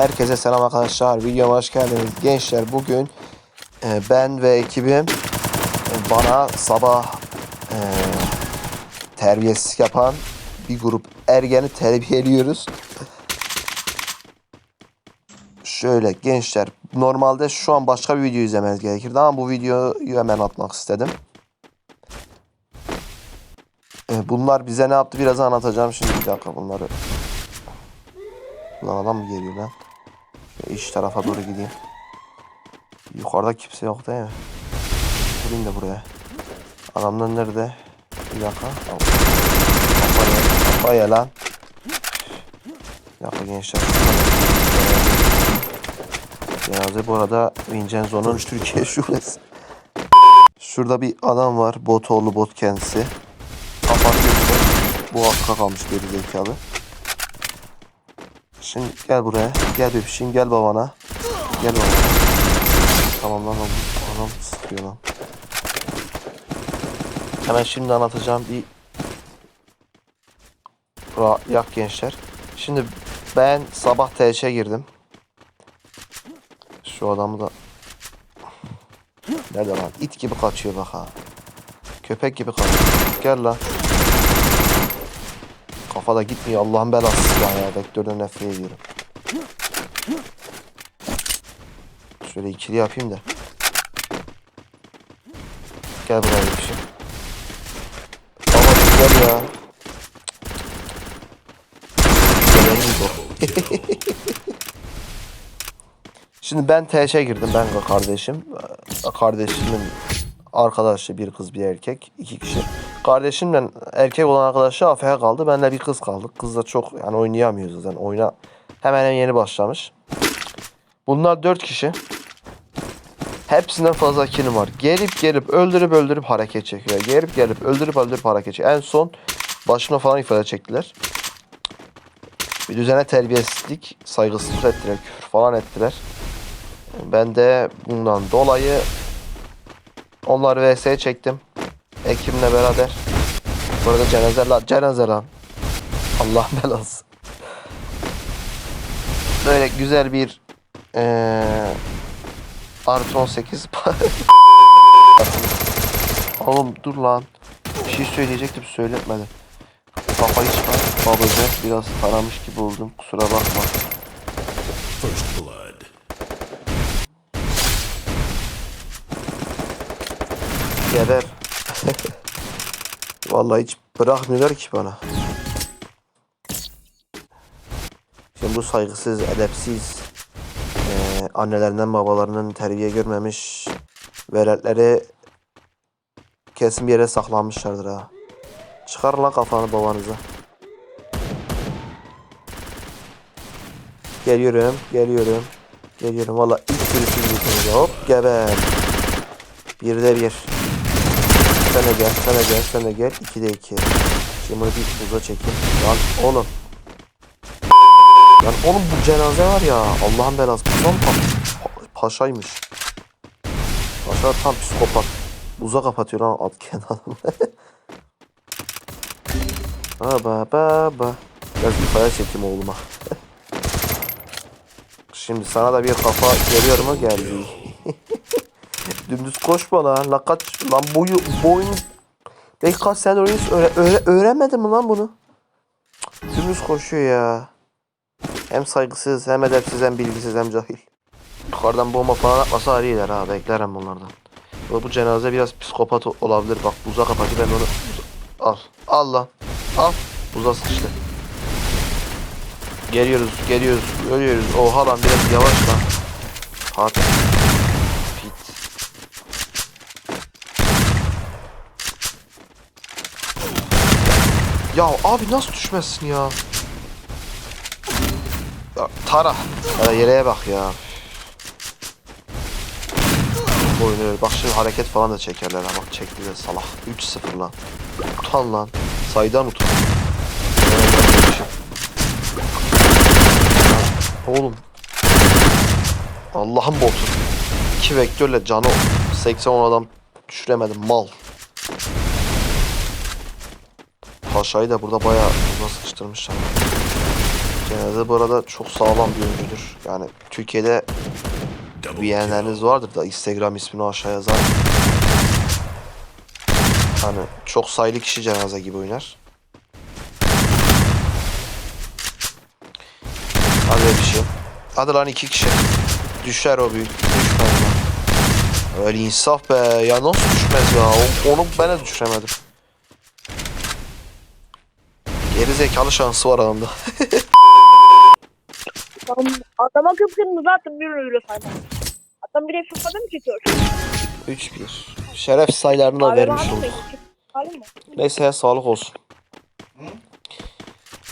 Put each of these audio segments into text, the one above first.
Herkese selam arkadaşlar. Videoma hoş geldiniz. Gençler bugün e, ben ve ekibim e, bana sabah e, terbiyesizlik yapan bir grup ergeni terbiyeliyoruz. Şöyle gençler normalde şu an başka bir video izlemeniz gerekirdi ama bu videoyu hemen atmak istedim. E, bunlar bize ne yaptı biraz anlatacağım şimdi bir dakika bunları. Lan adam mı geliyor lan? İç tarafa doğru gideyim. Yukarıda kimse yok değil mi? Durayım da buraya. Adamlar nerede? Bir dakika. Kafaya, lan. Bir dakika gençler. Cenaze bu arada Vincenzo'nun Türkiye şubesi. Şurada bir adam var. Botoğlu bot kendisi. Kapat. Bu hakka kalmış geri zekalı. Şimdi gel buraya. Gel bebişim gel babana. Gel babana. Tamam lan oğlum. Adam sıkıyor lan. Hemen şimdi anlatacağım bir yak gençler. Şimdi ben sabah TŞ'e girdim. Şu adamı da Nerede lan? İt gibi kaçıyor bak ha. Köpek gibi kaçıyor. Gel lan. Kafada gitmiyor Allah'ın belası silah ya. Vektörden nefret ediyorum. Şöyle ikili yapayım da. Gel buraya bir şey. Baba gel ya. Şimdi ben TŞ'e girdim ben kardeşim. Kardeşimin arkadaşı bir kız bir erkek iki kişi. Kardeşimle erkek olan arkadaşı AFK kaldı. Benle bir kız kaldık. Kız da çok yani oynayamıyor zaten. Oyuna hemen hemen yeni başlamış. Bunlar dört kişi. Hepsinden fazla kilim var. Gelip gelip öldürüp öldürüp hareket çekiyor. Gelip gelip öldürüp öldürüp hareket çekiyor. En son başına falan ifade çektiler. Bir düzene terbiyesizlik, saygısızlık ettiler, küfür falan ettiler. Ben de bundan dolayı onları vs'ye çektim. Ekimle beraber. Burada cenaze lan, cenaze lan. Allah belası. Böyle güzel bir eee artı 18 Oğlum dur lan. Bir şey söyleyecektim söyletmedim. Kafayı çıkar. Babacı biraz taramış gibi oldum. Kusura bakma. First blood. Geber. Vallahi hiç bırakmıyorlar ki bana. Şimdi bu saygısız, edepsiz, eee, annelerinden babalarının terbiye görmemiş veletleri kesin bir yere saklanmışlardır ha. Çıkar lan kafanı babanıza. Geliyorum, geliyorum, geliyorum. Valla ilk sürüsü yüzünüze hop geber. Bir de bir. Sen de gel, sen gel, sen de gel. 2'de 2. Şimdi bunu bir uza çekeyim. Lan oğlum. Lan oğlum bu cenaze var ya. Allah'ın belası. Tam pa pa- paşaymış. Paşa tam psikopat. Uza kapatıyor lan alt kenarını. baba baba. Biraz bir kaya çekeyim oğluma. Şimdi sana da bir kafa geliyor mu? Geldi. Dümdüz koşma lan. La kaç lan boyu boyun kaç sene oynuyorsun öğre, öğre, öğrenmedin mi lan bunu? Dümdüz koşuyor ya. Hem saygısız hem edepsiz hem bilgisiz hem cahil. Yukarıdan bomba falan atmasa arıyorlar ha beklerim bunlardan. Bu, bu cenaze biraz psikopat olabilir. Bak buza kapatı ben onu al. Al lan. Al. Buza sıkıştı. Geliyoruz, geliyoruz, geliyoruz. Oha lan biraz yavaş lan. Hat. Ya abi nasıl düşmezsin ya? Tara. Ya yere bak ya. Oynuyor. Bak şimdi hareket falan da çekerler ha. Bak çekti de salak. 3-0 lan. Utan lan. Saydan utan. Oğlum. Allah'ın botu. İki vektörle canı 80 adam düşüremedim mal. Paşa'yı da burada bayağı uzun sıkıştırmışlar. Cenaze bu arada çok sağlam bir oyuncudur. Yani Türkiye'de beğenenleriniz vardır da Instagram ismini aşağı yazar. Hani çok sayılı kişi cenaze gibi oynar. Hadi bir şey. Hadi lan iki kişi. Düşer o büyük. Düşmez lan. Öyle insaf be. Ya nasıl düşmez ya? Onu ben de düşüremedim. Geri zekalı şansı var adamda. Adam, adama kıpkırmızı attım bir öyle sayma. Adam bir FIFA'da mı çekiyor? 3-1. Şeref sayılarını da vermiş olduk. Neyse ya sağlık olsun.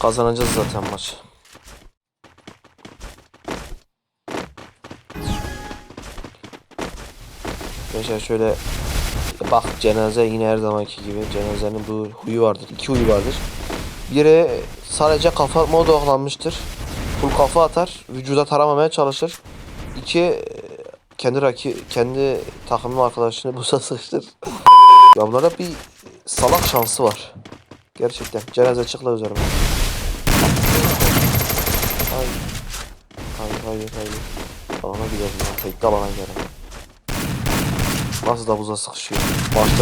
Kazanacağız zaten maç. Arkadaşlar şöyle bak cenaze yine her zamanki gibi cenazenin bu huyu vardır. iki huyu vardır. Biri sadece kafa atma odaklanmıştır. Full kafa atar. Vücuda taramamaya çalışır. İki kendi raki kendi takımın arkadaşını buza sıkıştır. ya bunlarda bir salak şansı var. Gerçekten. Cenaze çıkla üzerime. Hayır. Hayır hayır hayır. Alana gidelim ya. Tekli alana gidelim. Nasıl da buza sıkışıyor.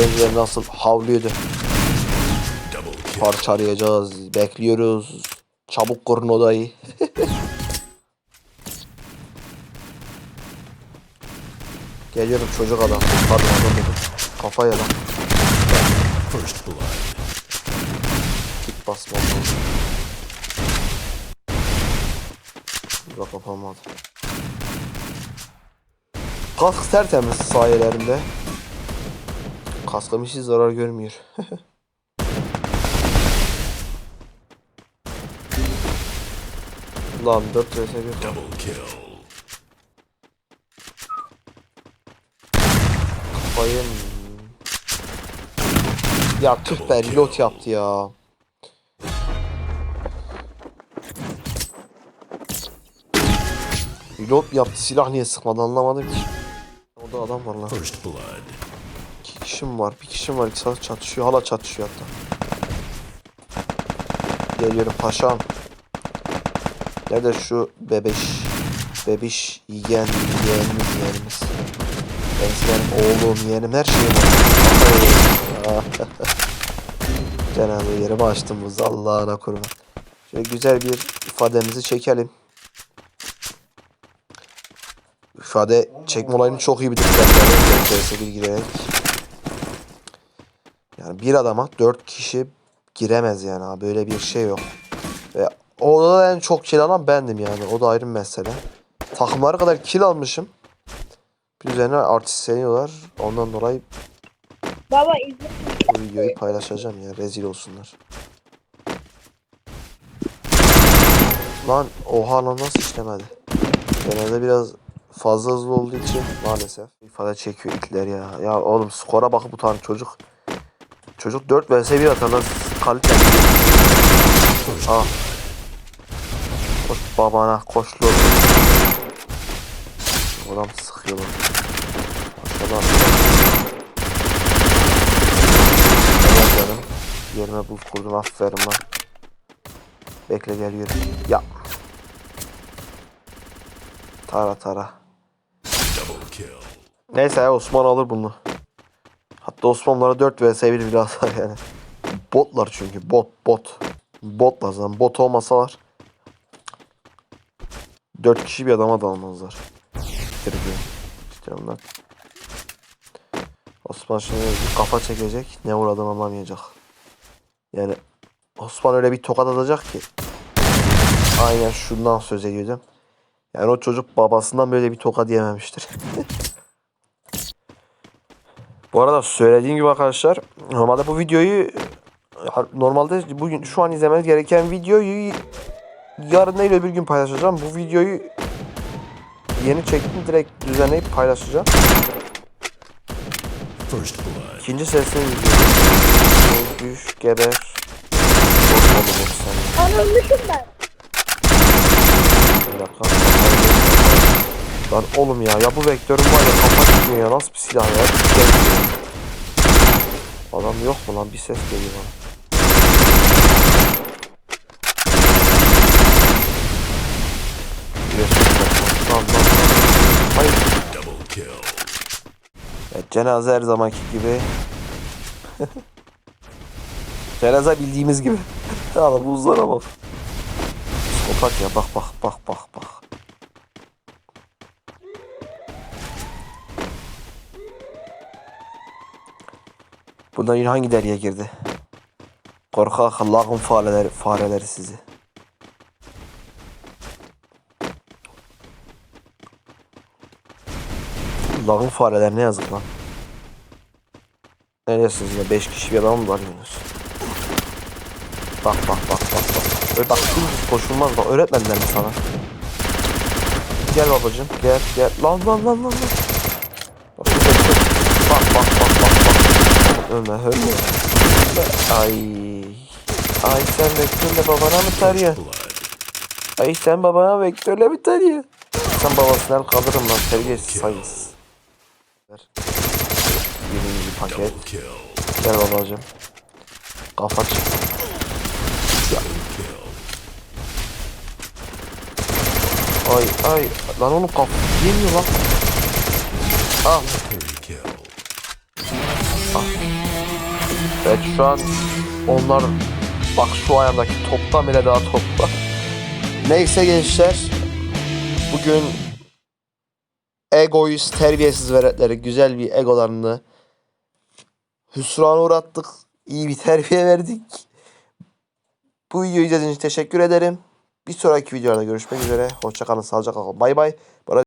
Önceleri nasıl havlıyordu. Parça arayacağız. Bekliyoruz. Çabuk kurun odayı. Geliyorum çocuk adam. Pardon adam dedim. Kafa yalan. First blood. Git basmam lazım. Burada kapanmadı. Kask tertemiz sayelerinde. Kaskım hiç zarar görmüyor. Lan 4 vs 1. Double kill. Bayım. Ya tüh be reload yaptı ya. Reload yaptı silah niye sıkmadı anlamadım ki. Orada adam var lan. İki kişim var. Bir kişim var. İkisi çatışıyor. Hala çatışıyor hatta. Geliyorum paşam. Nerede şu bebeş? Bebiş yiyen yeğenimiz yeğenimiz. Ben oğlum yeğenim her şeyim var. Cenab-ı açtım bu Allah'ına kurban. Şöyle güzel bir ifademizi çekelim. İfade çekme olayını çok iyi bitirdiler. CS bir girerek. Yani bir adama dört kişi giremez yani. Böyle bir şey yok. Ve orada da en çok kill alan bendim yani. O da ayrı bir mesele. Takımlara kadar kill almışım. Bir üzerine artistleniyorlar. Ondan dolayı Baba izle. bu videoyu paylaşacağım ya. Rezil olsunlar. Lan oha lan nasıl işlemedi? Genelde biraz fazla hızlı olduğu için maalesef ifade çekiyor itler ya. Ya oğlum skora bakıp bu tane çocuk. Çocuk 4 vs 1 atarlar kalite. Ah. Babana koş lan. Adam sıkıyor lan. Aşağıdan. Evet canım. Yerime buz kurdum aferin lan. Bekle geliyorum. Ya. Tara tara. Neyse ya Osman alır bunu. Hatta Osmanlılara 4 vs 1 bile atar yani. Botlar çünkü bot bot. Botlar zaten bot olmasalar 4 kişi bir adama dalmazlar. Bitirdi. İşte onlar. Osman şimdi kafa çekecek. Ne uğradığını anlamayacak. Yani Osman öyle bir tokat atacak ki. Aynen şundan söz ediyordum. Yani o çocuk babasından böyle bir tokat yememiştir. Bu arada söylediğim gibi arkadaşlar normalde bu videoyu normalde bugün şu an izlemeniz gereken videoyu yarın değil öbür gün paylaşacağım. Bu videoyu yeni çektim direkt düzenleyip paylaşacağım. First blood. İkinci sesini izliyorum. Düş, geber. Ölmüşüm ben. Bir dakika. Lan oğlum ya ya bu vektörün var ya kafa gitmiyor ya nasıl bir silah ya? Bir şey. Adam yok mu lan bir ses geliyor bana. Evet, cenaze her zamanki gibi. cenaze bildiğimiz gibi. Ya buzlara bak. Psikopat ya bak bak bak bak bak. Bundan yine hangi deriye girdi? Korkak Allah'ın fareleri, fareleri sizi. Allah'ın fareler ne yazık lan. Neresiniz yine 5 kişi bir adam mı var Yunus? Bak bak bak bak bak. Öyle bak dümdüz koşulmaz bak öğretmediler mi sana? Gel babacım gel gel. Lan lan lan lan lan. Bak şey- Bak bak bak bak bak. Ölme ölme. Ay. Ay sen vektörle babana mı tarıyor? Ay sen babana vektörle mi tarıyor? Sen babasından kaldırın lan terbiyesiz saygısız. Ver. Birinci paket. Gel babacım. Kafa çık. Ay ay. Lan onu kaf yemiyor lan. Al. Third kill. Evet şu an onlar bak şu ayağımdaki toptan bile daha topla. Neyse gençler. Bugün egoist, terbiyesiz veletleri güzel bir egolarını hüsrana uğrattık. İyi bir terbiye verdik. Bu videoyu izlediğiniz için teşekkür ederim. Bir sonraki videoda görüşmek üzere. Hoşçakalın, sağlıcakla kalın. Bay bay.